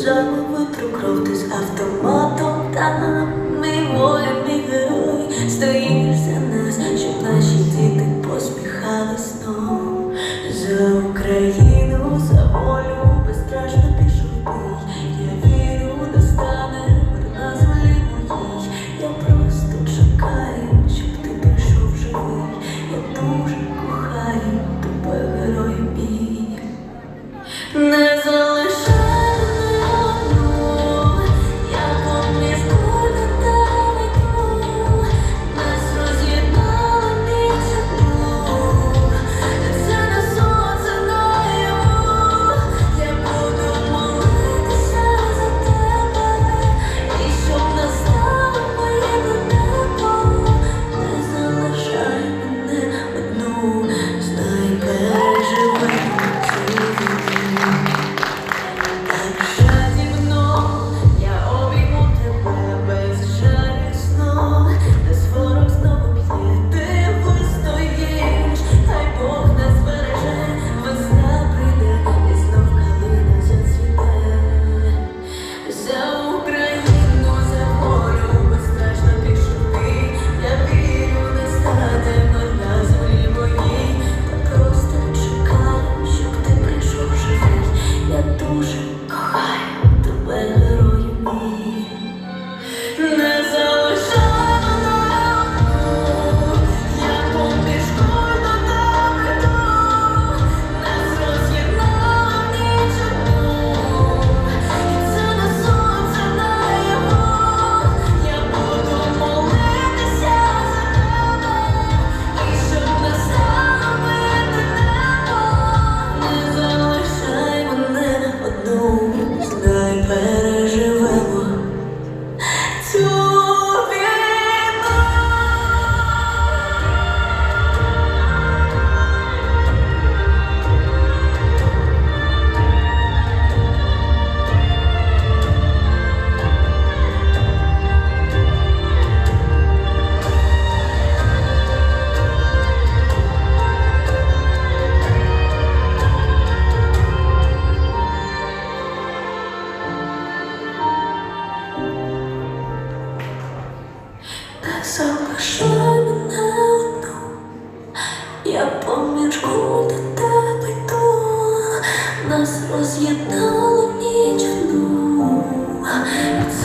сльозами витру кров ти з автоматом, там мій воїн, мій герой стоїть. don't need you, no. It's